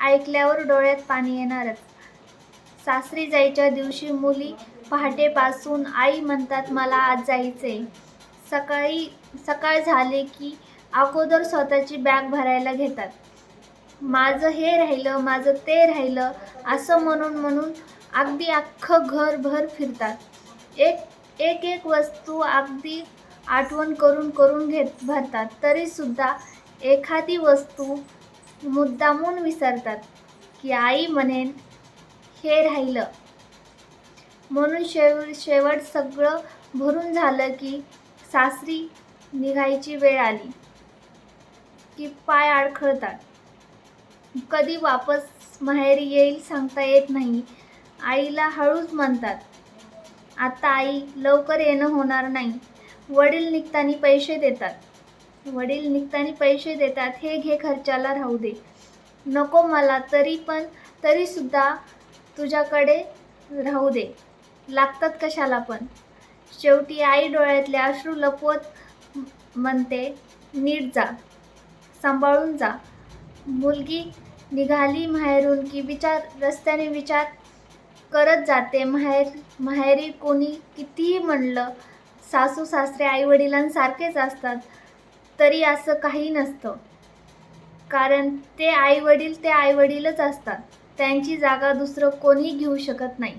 ऐकल्यावर डोळ्यात पाणी येणारच. सासरी जायच्या दिवशी मुली पहाटेपासून आई म्हणतात मला आज जायचंय. सकाळी सकाळ झाले की अगोदर स्वतःची बॅग भरायला घेतात. माझं हे राहिलं माझं ते राहिलं असं म्हणून म्हणून अगदी अख्खं घरभर फिरतात. एक एक एक वस्तू अगदी आठवण करून करून घेत भरतात. तरीसुद्धा एखादी वस्तू मुद्दामून विसरतात की आई म्हणेन हे राहिलं. म्हणून शेव शेवट सगळं भरून झालं की सासरी निघायची वेळ आली की पाय अडखळतात कधी वापस माहेरी येईल सांगता येत नाही. आईला हळूच म्हणतात आता आई लवकर येणं होणार नाही. वडील निघताना पैसे देतात. वडील निघताना पैसे देतात हे घे खर्चाला राहू दे. नको मला तरी पण तरीसुद्धा तुझ्याकडे राहू दे. लागतात कशाला पण. शेवटी आई डोळ्यातले अश्रू लपवत म्हणते नीट जा. सांभाळून जा. मुलगी निघाली माहेरून की विचार रस्त्याने विचार करत जाते. माहेर माहेरी कोणी कितीही म्हणलं सासू सासरे आईवडिलांसारखेच असतात. तरी असं काही नसतं. कारण ते आईवडील ते आईवडीलच असतात. त्यांची जागा दुसरं कोणी घेऊ शकत नाही.